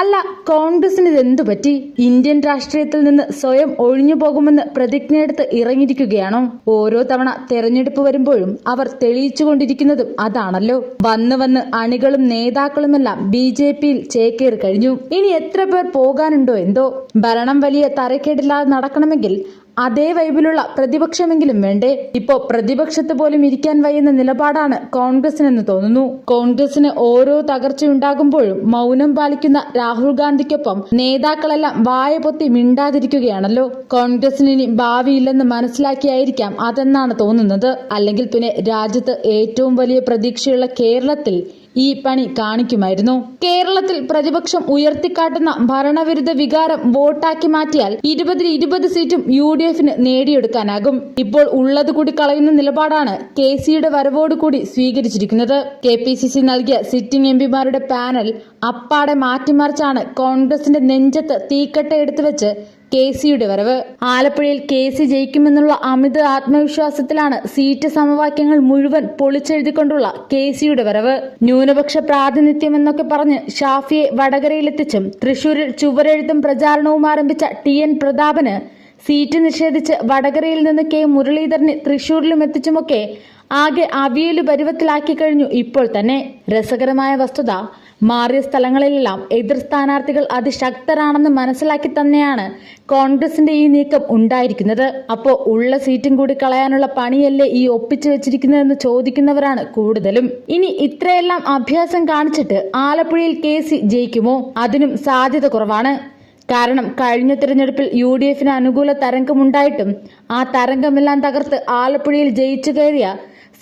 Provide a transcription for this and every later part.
അല്ല കോൺഗ്രസിന് ഇതെന്തു പറ്റി? ഇന്ത്യൻ രാഷ്ട്രീയത്തിൽ നിന്ന് സ്വയം ഒഴിഞ്ഞു പോകുമെന്ന് പ്രതിജ്ഞയെടുത്ത് ഇറങ്ങിയിരിക്കുകയാണോ? ഓരോ തവണ തെരഞ്ഞെടുപ്പ് വരുമ്പോഴും അവർ തെളിയിച്ചുകൊണ്ടിരിക്കുന്നതും അതാണല്ലോ. വന്ന് വന്ന് അണികളും നേതാക്കളുമെല്ലാം ബി ജെ പിയിൽ ചേക്കേറി കഴിഞ്ഞു. ഇനി എത്ര പേർ പോകാനുണ്ടോ എന്തോ? ഭരണം വലിയ തരക്കേടില്ലാതെ നടക്കണമെങ്കിൽ അതേ വൈബിലുള്ള പ്രതിപക്ഷമെങ്കിലും വേണ്ടേ? ഇപ്പോ പ്രതിപക്ഷത്ത് പോലും ഇരിക്കാൻ വയ്യുന്ന നിലപാടാണ് കോൺഗ്രസിനെന്ന് തോന്നുന്നു. കോൺഗ്രസിന് ഓരോ തകർച്ചയുണ്ടാകുമ്പോഴും മൗനം പാലിക്കുന്ന രാഹുൽ ഗാന്ധിക്കൊപ്പം നേതാക്കളെല്ലാം വായ പൊത്തി മിണ്ടാതിരിക്കുകയാണല്ലോ. കോൺഗ്രസിന് ഇനി ഭാവിയില്ലെന്ന് മനസ്സിലാക്കിയായിരിക്കാം അതെന്നാണ് തോന്നുന്നത്. അല്ലെങ്കിൽ പിന്നെ രാജ്യത്ത് ഏറ്റവും വലിയ പ്രതീക്ഷയുള്ള കേരളത്തിൽ ഈ പണി കാണിക്കുമായിരുന്നു. കേരളത്തിൽ പ്രതിപക്ഷം ഉയർത്തിക്കാട്ടുന്ന ഭരണവിരുദ്ധ വികാരം വോട്ടാക്കി മാറ്റിയാൽ ഇരുപതിൽ ഇരുപത് സീറ്റും യു ഡി എഫിന് നേടിയെടുക്കാനാകും. ഇപ്പോൾ ഉള്ളത് കൂടി കളയുന്ന നിലപാടാണ് കെ സിയുടെ വരവോടുകൂടി സ്വീകരിച്ചിരിക്കുന്നത്. കെ പി സി സി നൽകിയ സിറ്റിംഗ് എം പിമാരുടെ പാനൽ അപ്പാടെ മാറ്റിമറിച്ചാണ് കോൺഗ്രസിന്റെ നെഞ്ചത്ത് തീക്കട്ട വെച്ച് കെ സിയുടെ വരവ്. ആലപ്പുഴയിൽ കെ സി ജയിക്കുമെന്നുള്ള അമിത ആത്മവിശ്വാസത്തിലാണ് സീറ്റ് സമവാക്യങ്ങൾ മുഴുവൻ പൊളിച്ചെഴുതിക്കൊണ്ടുള്ള കെ സിയുടെ വരവ്. ന്യൂനപക്ഷ പ്രാതിനിധ്യം എന്നൊക്കെ പറഞ്ഞ് ഷാഫിയെ വടകരയിലെത്തിച്ചും തൃശൂരിൽ ചുവരെഴുത്തും പ്രചാരണവും ആരംഭിച്ച ടി. എൻ. പ്രതാപന് സീറ്റ് നിഷേധിച്ച് വടകരയിൽ നിന്ന് കെ. മുരളീധരനെ തൃശൂരിലും എത്തിച്ചുമൊക്കെ ആകെ അവിയലു പരുവത്തിലാക്കി കഴിഞ്ഞു ഇപ്പോൾ തന്നെ. രസകരമായ വസ്തുത. മാറിയ സ്ഥലങ്ങളിലെല്ലാം എതിർ സ്ഥാനാർത്ഥികൾ അതിശക്തരാണെന്ന് മനസ്സിലാക്കി തന്നെയാണ് കോൺഗ്രസിന്റെ ഈ നീക്കം ഉണ്ടായിരിക്കുന്നത്. അപ്പോൾ ഉള്ള സീറ്റും കൂടി കളയാനുള്ള പണിയല്ലേ ഈ ഒപ്പിച്ചു വെച്ചിരിക്കുന്നതെന്ന് ചോദിക്കുന്നവരാണ് കൂടുതലും. ഇനി ഇത്രയെല്ലാം അഭ്യാസം കാണിച്ചിട്ട് ആലപ്പുഴയിൽ കെ സി ജയിക്കുമോ? അതിനും സാധ്യത കുറവാണ്. കാരണം കഴിഞ്ഞ തിരഞ്ഞെടുപ്പിൽ യു ഡി എഫിന് അനുകൂല തരംഗമുണ്ടായിട്ടും ആ തരംഗമെല്ലാം തകർത്ത് ആലപ്പുഴയിൽ ജയിച്ചു കയറിയ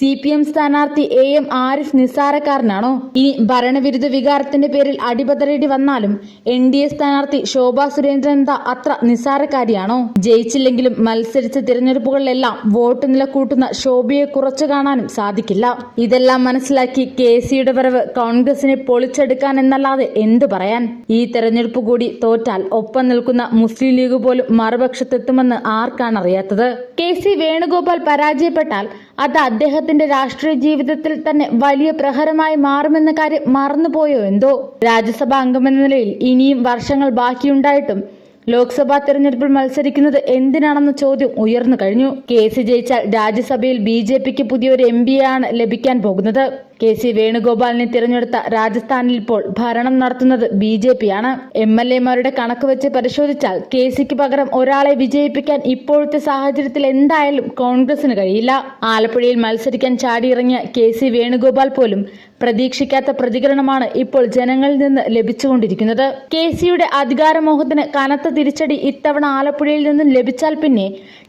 സി പി എം സ്ഥാനാർത്ഥി എ എം ആരിഫ് നിസാരക്കാരനാണോ ഇനി ഭരണവിരുദ്ധ വികാരത്തിന്റെ പേരിൽ അടിപതറേടി വന്നാലും എൻ ഡി എ സ്ഥാനാർത്ഥി ശോഭാ സുരേന്ദ്രൻ അത്ര നിസാരക്കാരിയാണോ ജയിച്ചില്ലെങ്കിലും മത്സരിച്ച തിരഞ്ഞെടുപ്പുകളിലെല്ലാം വോട്ട് നില കൂട്ടുന്ന ശോഭയെ കുറച്ചു കാണാനും സാധിക്കില്ല. ഇതെല്ലാം മനസ്സിലാക്കി കെ സിയുടെ വരവ് കോൺഗ്രസിനെ പൊളിച്ചെടുക്കാൻ എന്നല്ലാതെ എന്തു പറയാൻ? ഈ തെരഞ്ഞെടുപ്പ് കൂടി തോറ്റാൽ ഒപ്പം നിൽക്കുന്ന മുസ്ലിം ലീഗ് പോലും മറുപക്ഷത്തെത്തുമെന്ന് ആർക്കാണ് അറിയാത്തത്? കെ സി വേണുഗോപാൽ പരാജയപ്പെട്ടാൽ അത് അദ്ദേഹത്തിന്റെ രാഷ്ട്രീയ ജീവിതത്തിൽ തന്നെ വലിയ പ്രഹരമായി മാറുമെന്ന കാര്യം മറന്നുപോയോ എന്തോ? രാജ്യസഭാ അംഗമെന്ന നിലയിൽ ഇനിയും വർഷങ്ങൾ ബാക്കിയുണ്ടായിട്ടും ലോക്സഭാ തെരഞ്ഞെടുപ്പിൽ മത്സരിക്കുന്നത് എന്തിനാണെന്ന ചോദ്യം ഉയർന്നു കഴിഞ്ഞു. കേസ് ജയിച്ചാൽ രാജ്യസഭയിൽ ബി ജെ പിക്ക് പുതിയൊരു എം പിയാണ് ലഭിക്കാൻ പോകുന്നത്. കെ സി വേണുഗോപാലിനെ തിരഞ്ഞെടുത്ത രാജസ്ഥാനിൽ ഇപ്പോൾ ഭരണം നടത്തുന്നത് ബി ജെ പിയാണ് എം എൽ എമാരുടെ കണക്ക് വെച്ച് പരിശോധിച്ചാൽ കെ സിക്ക് പകരം ഒരാളെ വിജയിപ്പിക്കാൻ ഇപ്പോഴത്തെ സാഹചര്യത്തിൽ എന്തായാലും കോൺഗ്രസിന് കഴിയില്ല. ആലപ്പുഴയിൽ മത്സരിക്കാൻ ചാടിയിറങ്ങിയ കെ സി വേണുഗോപാൽ പോലും പ്രതീക്ഷിക്കാത്ത പ്രതികരണമാണ് ഇപ്പോൾ ജനങ്ങളിൽ നിന്ന് ലഭിച്ചുകൊണ്ടിരിക്കുന്നത്. കെ സിയുടെ അധികാരമോഹത്തിന് കനത്ത തിരിച്ചടി ഇത്തവണ ആലപ്പുഴയിൽ നിന്നും ലഭിച്ചാൽ പിന്നെ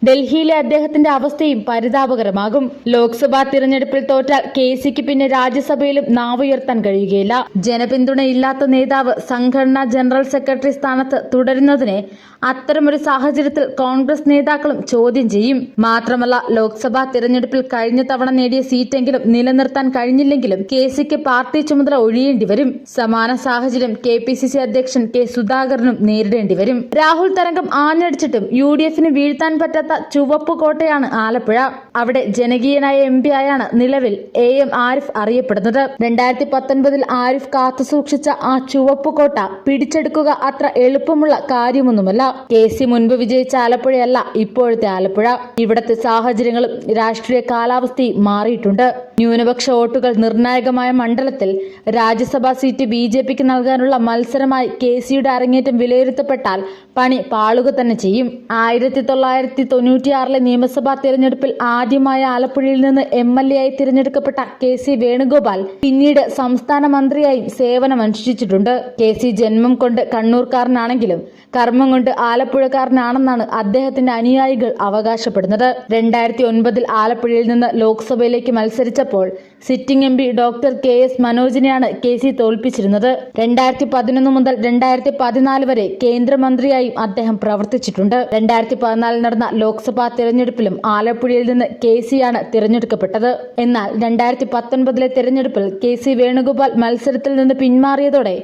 ഡൽഹിയിലെ അദ്ദേഹത്തിന്റെ അവസ്ഥയും പരിതാപകരമാകും. ലോക്സഭാ തിരഞ്ഞെടുപ്പിൽ തോറ്റാൽ കെ സിക്ക് പിന്നെ രാജ്യസഭയിലും നാവുയർത്താൻ കഴിയുകയില്ല. ജനപിന്തുണയില്ലാത്ത നേതാവ് സംഘടനാ ജനറൽ സെക്രട്ടറി സ്ഥാനത്ത് തുടരുന്നതിനെ അത്തരമൊരു സാഹചര്യത്തിൽ കോൺഗ്രസ് നേതാക്കളും ചോദ്യം ചെയ്യും. മാത്രമല്ല ലോക്സഭാ തിരഞ്ഞെടുപ്പിൽ കഴിഞ്ഞ തവണ നേടിയ സീറ്റെങ്കിലും നിലനിർത്താൻ കഴിഞ്ഞില്ലെങ്കിലും കെ സിക്ക് പാർട്ടി ചുമതല ഒഴിയേണ്ടി വരും. സമാന സാഹചര്യം കെ പി സി സി അധ്യക്ഷൻ കെ സുധാകരനും നേരിടേണ്ടി വരും. രാഹുൽ തരംഗം ആഞ്ഞടിച്ചിട്ടും യു ഡി എഫിന് വീഴ്ത്താൻ പറ്റാത്ത ചുവപ്പ് കോട്ടയാണ് ആലപ്പുഴ. അവിടെ ജനകീയനായ എം പി ആയാണ് നിലവിൽ എ എം ആരിഫ് അറിയപ്പെടുന്നത്. രണ്ടായിരത്തി പത്തൊൻപതിൽ ആരിഫ് കാത്തുസൂക്ഷിച്ച ആ ചുവപ്പ് കോട്ട പിടിച്ചെടുക്കുക അത്ര എളുപ്പമുള്ള കാര്യമൊന്നുമല്ല. കെ സി മുൻപ് വിജയിച്ച ആലപ്പുഴയല്ല ഇപ്പോഴത്തെ ആലപ്പുഴ. ഇവിടത്തെ സാഹചര്യങ്ങളും രാഷ്ട്രീയ കാലാവസ്ഥയും മാറിയിട്ടുണ്ട്. ന്യൂനപക്ഷ വോട്ടുകൾ നിർണായകമായ മണ്ഡലത്തിൽ രാജ്യസഭാ സീറ്റ് ബി ജെ പിക്ക് നൽകാനുള്ള മത്സരമായി കെ സിയുടെ അരങ്ങേറ്റം വിലയിരുത്തപ്പെട്ടാൽ പണി പാളുക തന്നെ ചെയ്യും. ആയിരത്തി തൊള്ളായിരത്തി തൊണ്ണൂറ്റിയാറിലെ നിയമസഭാ തിരഞ്ഞെടുപ്പിൽ ആദ്യമായ ആലപ്പുഴയിൽ നിന്ന് എം എൽ എ ആയി തിരഞ്ഞെടുക്കപ്പെട്ട കെ സി വേണുഗോപാൽ പിന്നീട് സംസ്ഥാന മന്ത്രിയായും സേവനമനുഷ്ഠിച്ചിട്ടുണ്ട്. കെ സി ജന്മം കൊണ്ട് കണ്ണൂർക്കാരനാണെങ്കിലും കർമ്മം കൊണ്ട് ആലപ്പുഴക്കാരനാണെന്നാണ് അദ്ദേഹത്തിന്റെ അനുയായികൾ അവകാശപ്പെടുന്നത്. രണ്ടായിരത്തി ഒൻപതിൽ ആലപ്പുഴയിൽ നിന്ന് ലോക്സഭയിലേക്ക് മത്സരിച്ചപ്പോൾ sitting M P doctor K S മനോജിനെയാണ് K C തോൽപ്പിച്ചിരുന്നത്. രണ്ടായിരത്തി പതിനൊന്ന് മുതൽ രണ്ടായിരത്തി പതിനാല് വരെ കേന്ദ്രമന്ത്രിയായും അദ്ദേഹം പ്രവർത്തിച്ചിട്ടുണ്ട്. രണ്ടായിരത്തി പതിനാലിൽ നടന്ന ലോക്സഭാ തെരഞ്ഞെടുപ്പിലും ആലപ്പുഴയിൽ നിന്ന് കെ സിയാണ് തിരഞ്ഞെടുക്കപ്പെട്ടത്. എന്നാൽ രണ്ടായിരത്തി പത്തൊൻപതിലെ തെരഞ്ഞെടുപ്പിൽ കെ സി വേണുഗോപാൽ മത്സരത്തിൽ നിന്ന് പിന്മാറിയതോടെ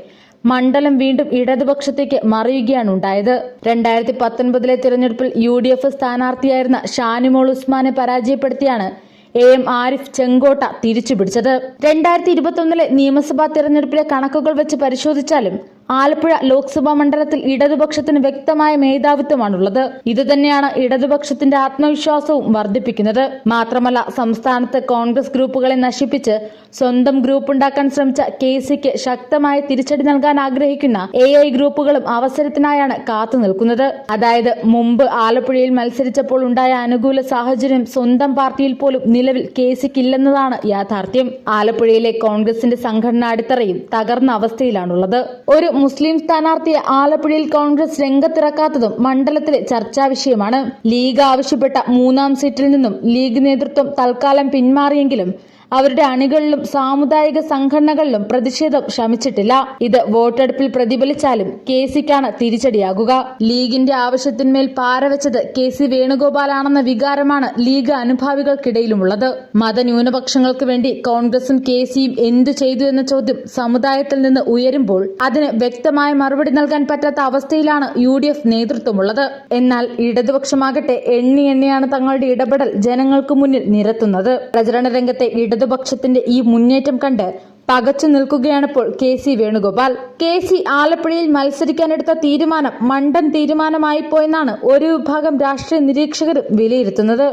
മണ്ഡലം വീണ്ടും ഇടതുപക്ഷത്തേക്ക് മറിയുകയാണ് ഉണ്ടായത്. രണ്ടായിരത്തി പത്തൊൻപതിലെ തിരഞ്ഞെടുപ്പിൽ യു ഡി എഫ് സ്ഥാനാർത്ഥിയായിരുന്ന ഷാനിമോൾ ഉസ്മാനെ പരാജയപ്പെടുത്തിയാണ് എ എം ആരിഫ് ചെങ്കോട്ട തിരിച്ചുപിടിച്ചത്. രണ്ടായിരത്തി ഇരുപത്തൊന്നിലെ നിയമസഭാ തിരഞ്ഞെടുപ്പിലെ കണക്കുകൾ വെച്ച് പരിശോധിച്ചാലും ആലപ്പുഴ ലോക്സഭാ മണ്ഡലത്തിൽ ഇടതുപക്ഷത്തിന് വ്യക്തമായ മേധാവിത്വമാണുള്ളത്. ഇതുതന്നെയാണ് ഇടതുപക്ഷത്തിന്റെ ആത്മവിശ്വാസവും വർദ്ധിപ്പിക്കുന്നത്. മാത്രമല്ല സംസ്ഥാനത്ത് കോൺഗ്രസ് ഗ്രൂപ്പുകളെ നശിപ്പിച്ച് സ്വന്തം ഗ്രൂപ്പ് ഉണ്ടാക്കാൻ ശ്രമിച്ച കെ സിക്ക് ശക്തമായ തിരിച്ചടി നൽകാൻ ആഗ്രഹിക്കുന്ന എ ഐ ഗ്രൂപ്പുകളും അവസരത്തിനായാണ് കാത്തു നിൽക്കുന്നത്. അതായത് മുമ്പ് ആലപ്പുഴയിൽ മത്സരിച്ചപ്പോൾ ഉണ്ടായ അനുകൂല സാഹചര്യം സ്വന്തം പാർട്ടിയിൽ പോലും നിലവിൽ കെ സിക്കില്ലെന്നതാണ് യാഥാർത്ഥ്യം. ആലപ്പുഴയിലെ കോൺഗ്രസിന്റെ സംഘടനാ അടിത്തറയും തകർന്ന അവസ്ഥയിലാണുള്ളത്. ഒരു മുസ്ലിം സ്ഥാനാർത്ഥിയെ ആലപ്പുഴയിൽ കോൺഗ്രസ് രംഗത്തിറക്കാത്തതും മണ്ഡലത്തിലെ ചർച്ചാ വിഷയമാണ്. ലീഗ് ആവശ്യപ്പെട്ട മൂന്നാം സീറ്റിൽ നിന്നും ലീഗ് നേതൃത്വം തൽക്കാലം പിന്മാറിയെങ്കിലും അവരുടെ അണികളിലും സാമുദായിക സംഘടനകളിലും പ്രതിഷേധം ശമിച്ചിട്ടില്ല. ഇത് വോട്ടെടുപ്പിൽ പ്രതിഫലിച്ചാലും കെ സിക്കാണ് തിരിച്ചടിയാകുക. ലീഗിന്റെ ആവശ്യത്തിന്മേൽ പാരവെച്ചത് കെ സി വേണുഗോപാലാണെന്ന വികാരമാണ് ലീഗ് അനുഭാവികൾക്കിടയിലുമുള്ളത്. മതന്യൂനപക്ഷങ്ങൾക്ക് വേണ്ടി കോൺഗ്രസും കെ സിയും എന്തു ചെയ്തു എന്ന ചോദ്യം സമുദായത്തിൽ നിന്ന് ഉയരുമ്പോൾ അതിന് വ്യക്തമായ മറുപടി നൽകാൻ പറ്റാത്ത അവസ്ഥയിലാണ് യു ഡി എഫ് നേതൃത്വമുള്ളത്. എന്നാൽ ഇടതുപക്ഷമാകട്ടെ എണ്ണി എണ്ണിയാണ് തങ്ങളുടെ ഇടപെടൽ ജനങ്ങൾക്ക് മുന്നിൽ നിരത്തുന്നത്. പ്രചരണ രംഗത്തെ ഇടതുപക്ഷത്തിന്റെ ഈ മുന്നേറ്റം കണ്ട് പകച്ചു നിൽക്കുകയാണിപ്പോൾ K C Venugopal. K C ആലപ്പുഴയിൽ മത്സരിക്കാനെടുത്ത തീരുമാനം മണ്ടൻ തീരുമാനമായിപ്പോയെന്നാണ് ഒരു വിഭാഗം രാഷ്ട്രീയ നിരീക്ഷകരും വിലയിരുത്തുന്നത്.